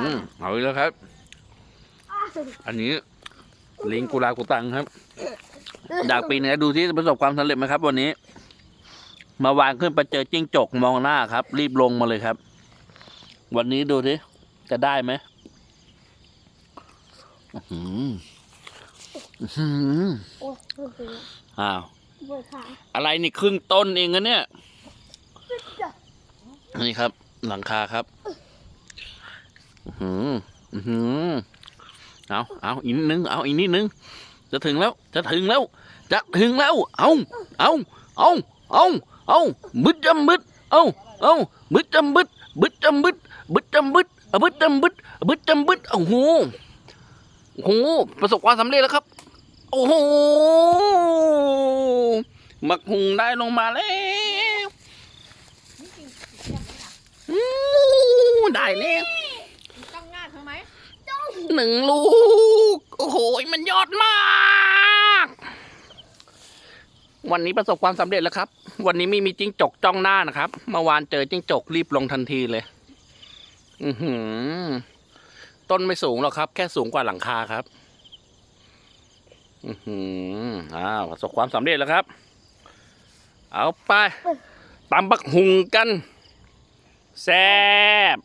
อืมเอาอีกแล้วครับ อันนี้ ลิงกุลากุตังครับอยากปีนนะดูที่ประสบความสำเร็จไหมครับ วันนี้ มาวางขึ้นไปเจอจิ้งจกมองหน้าครับ รีบลงมาเลยครับ วันนี้ดูที่จะได้ไหมอื้อหืออื้อหือโอ้ยปวดอ้าวปวดขาอะไรนี่ครึ่งต้นเองนะเนี่ย นี่ครับ หลังคาครับ อื้อหืออื้อหือเอาเอาอีกนิดนึง เอาอีกนิดนึง จะถึงแล้ว จะถึงแล้ว จะถึงแล้ว เอาเอาเอาเอาเอาบึดจำบึดเอาเอาบึดจำบึดบึดจำบึดบึดจำบึดบึดจำบึดบึดจำบึดโอ้โหโอ้โหประสบความสำเร็จแล้วครับ โอ้โหมักหุงได้ลงมาแล้วได้แล้ว ต้องงานเธอไหม หนึ่งลูก โอ้โห มันยอดมาก วันนี้ประสบความสำเร็จแล้วครับ วันนี้ไม่มีจิ้งจกจ้องหน้านะครับ เมื่อวานเจอจิ้งจกรีบลงทันทีเลย อือหือ ต้นไม่สูงหรอกครับ แค่สูงกว่าหลังคาครับ อือหืออ้าวประสบความสำเร็จแล้วครับ เอาไปตำบักหุงกัน แซ่บ